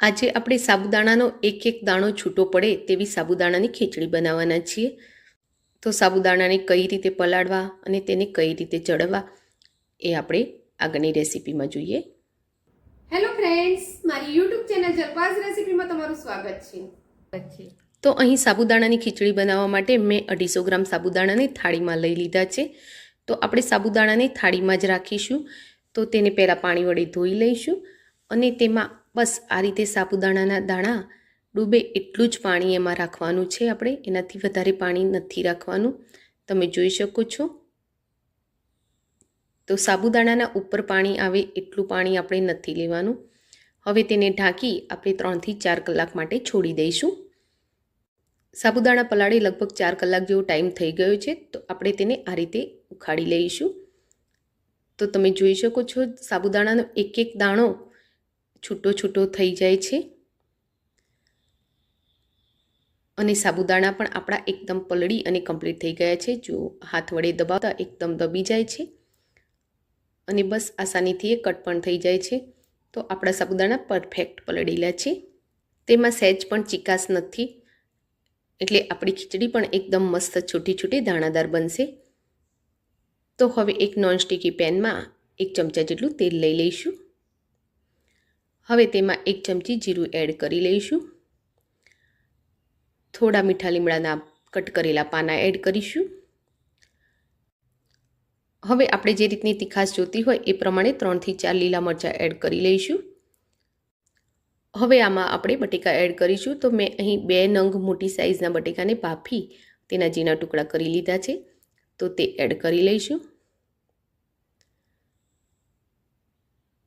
આજે આપણે સાબુદાણાનો એક એક દાણો છૂટો પડે તેવી સાબુદાણાની ખીચડી બનાવવાના છીએ. તો સાબુદાણાને કઈ રીતે પલાળવા અને તેને કઈ રીતે ચડવા એ આપણે આગળની રેસીપીમાં જોઈએ. હેલો ફ્રેન્ડ્સ મારી યુટ્યુબ ચેનલ જલપાસ રેસીપીમાં તમારું સ્વાગત છે. તો અહીં સાબુદાણાની ખીચડી બનાવવા માટે મેં અઢીસો ગ્રામ સાબુદાણાને થાળીમાં લઈ લીધા છે. તો આપણે સાબુદાણાને થાળીમાં જ રાખીશું. તો તેને પહેલાં પાણી વડે ધોઈ લઈશું અને તેમાં બસ આ રીતે સાબુદાણાના દાણા ડૂબે એટલું જ પાણી એમાં રાખવાનું છે આપણે. એનાથી વધારે પાણી નથી રાખવાનું. તમે જોઈ શકો છો. તો સાબુદાણાના ઉપર પાણી આવે એટલું પાણી આપણે નથી લેવાનું. હવે તેને ઢાંકી આપણે ત્રણથી ચાર કલાક માટે છોડી દઈશું. સાબુદાણા પલાળે લગભગ ચાર કલાક જેવો ટાઈમ થઈ ગયો છે, તો આપણે તેને આ રીતે ઉખાડી લઈશું. તો તમે જોઈ શકો છો સાબુદાણાનો એક એક દાણો છૂટો છૂટો થઈ જાય છે. અને સાબુદાણા પણ આપણા એકદમ પલળી અને કમ્પ્લીટ થઈ ગયા છે. જો હાથ વડે દબાવતા એકદમ દબી જાય છે. અને બસ આસાનીથી એ કટ પણ થઈ જાય છે. તો આપણા સાબુદાણા પરફેક્ટ પલળેલા છે. તેમાં સહેજ પણ ચિકાસ નથી. એટલે આપણી ખીચડી પણ એકદમ મસ્ત છૂટી છૂટી દાણાદાર બનશે. તો હવે એક નોનસ્ટિકી પેનમાં એક ચમચા જેટલું તેલ લઈ લઈશું. હવે તેમાં એક ચમચી જીરું એડ કરી લઈશું. થોડા મીઠા લીમડાના કટ કરેલા પાના એડ કરીશું. હવે આપણે જે રીતની તીખાશ જોતી હોય એ પ્રમાણે ત્રણથી ચાર લીલા મરચાં એડ કરી લઈશું. હવે આમાં આપણે બટેકા એડ કરીશું. તો મેં અહીં બે નંગ મોટી સાઇઝના બટેકાને બાફી તેના ઝીણા ટુકડા કરી લીધા છે. તો તે એડ કરી લઈશું.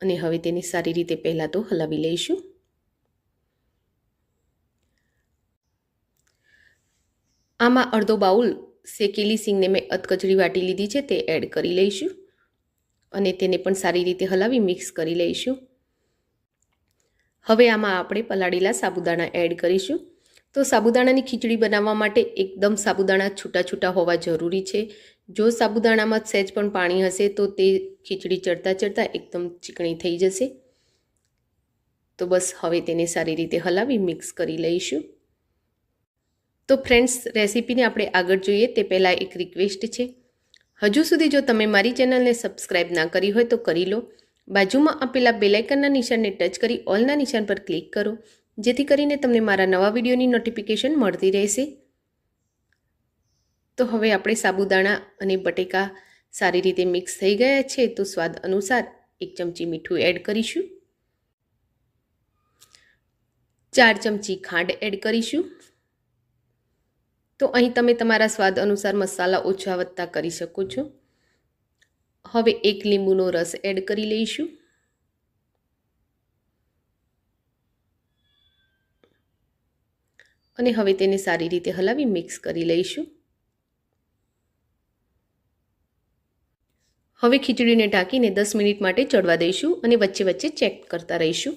અને હવે તેને સારી રીતે પહેલાં તો હલાવી લઈશું. આમાં અડધો બાઉલ શેકેલી સિંગને મેં અધકચડી વાટી લીધી છે, તે એડ કરી લઈશું. અને તેને પણ સારી રીતે હલાવી મિક્સ કરી લઈશું. હવે આમાં આપણે પલાળેલા સાબુદાણા એડ કરીશું. તો સાબુદાણાની ખીચડી બનાવવા માટે એકદમ સાબુદાણા છૂટા છૂટા હોવા જરૂરી છે. જો સાબુદાણામાં સહેજ પણ પાણી હશે તો તે ખીચડી ચડતા ચડતા એકદમ ચીકણી થઈ જશે. તો બસ હવે તેને સારી રીતે હલાવી મિક્સ કરી લઈશું. તો ફ્રેન્ડ્સ, રેસીપીને આપણે આગળ જોઈએ તે પહેલાં એક રિક્વેસ્ટ છે. હજુ સુધી જો તમે મારી ચેનલને સબસ્ક્રાઈબ ના કરી હોય તો કરી લો. બાજુમાં આપેલા બેલાઇકનના નિશાનને ટચ કરી ઓલના નિશાન પર ક્લિક કરો. જેથી કરીને તમને મારા નવા વિડીયોની નોટિફિકેશન મળતી રહેશે. તો હવે આપણે સાબુદાણા અને બટેકા સારી રીતે મિક્સ થઈ ગયા છે, તો સ્વાદ અનુસાર એક ચમચી મીઠું એડ કરીશું. ચાર ચમચી ખાંડ એડ કરીશું. તો અહીં તમે તમારા સ્વાદ અનુસાર મસાલા ઓછા વધતા કરી શકો છો. હવે એક લીંબુનો રસ એડ કરી લઈશું. અને હવે તેને સારી રીતે હલાવી મિક્સ કરી લઈશું. હવે ખીચડીને ઢાંકીને દસ મિનિટ માટે ચડવા દઈશું અને વચ્ચે વચ્ચે ચેક કરતા રહીશું.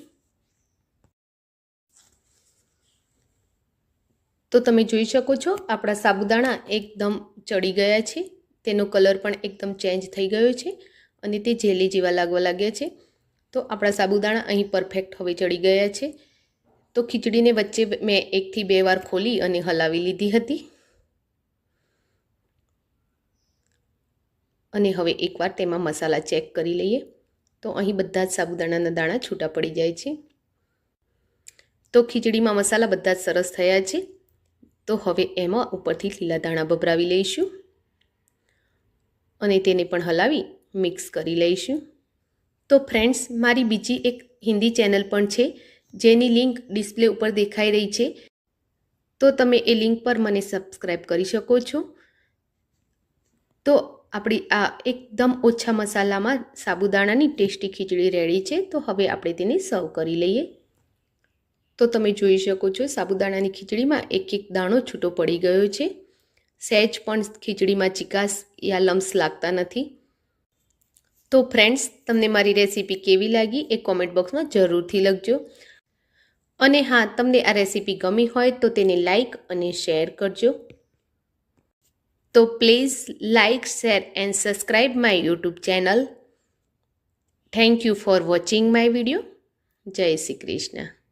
તો તમે જોઈ શકો છો, આપણા સાબુદાણા એકદમ ચડી ગયા છે. તેનો કલર પણ એકદમ ચેન્જ થઈ ગયો છે અને તે જેલી જેવા લાગવા લાગ્યા છે. તો આપણા સાબુદાણા અહીં પરફેક્ટ હવે ચડી ગયા છે. તો ખીચડીને વચ્ચે મેં એકથી બે વાર ખોલી અને હલાવી લીધી હતી. અને હવે એકવાર તેમાં મસાલા ચેક કરી લઈએ. તો અહીં બધા જ સાબુદાણાના દાણા છૂટા પડી જાય છે. તો ખીચડીમાં મસાલા બધા જ સરસ થયા છે. તો હવે એમાં ઉપરથી લીલા દાણા ભભરાવી લઈશું. અને તેને પણ હલાવી મિક્સ કરી લઈશું. તો ફ્રેન્ડ્સ, મારી બીજી એક હિન્દી ચેનલ પણ છે. જેની લિંક ડિસ્પ્લે ઉપર દેખાઈ રહી છે. તો તમે એ લિંક પર મને સબસ્ક્રાઈબ કરી શકો છો. તો આપણી આ એકદમ ઓછા મસાલામાં સાબુદાણાની ટેસ્ટી ખીચડી રેડી છે. તો હવે આપણે તેને સર્વ કરી લઈએ. તો તમે જોઈ શકો છો, સાબુદાણાની ખીચડીમાં એક એક દાણો છૂટો પડી ગયો છે. સહેજ પણ ખીચડીમાં ચિકાસ યા લમ્સ લાગતા નથી. તો ફ્રેન્ડ્સ, તમને મારી રેસીપી કેવી લાગી એ કોમેન્ટ બોક્સમાં જરૂરથી લખજો. અને હા, તમને આ રેસીપી ગમી હોય તો તેને લાઇક અને શેર કરજો. તો please like, share and subscribe my YouTube channel. Thank you for watching my video. જય શ્રી કૃષ્ણ.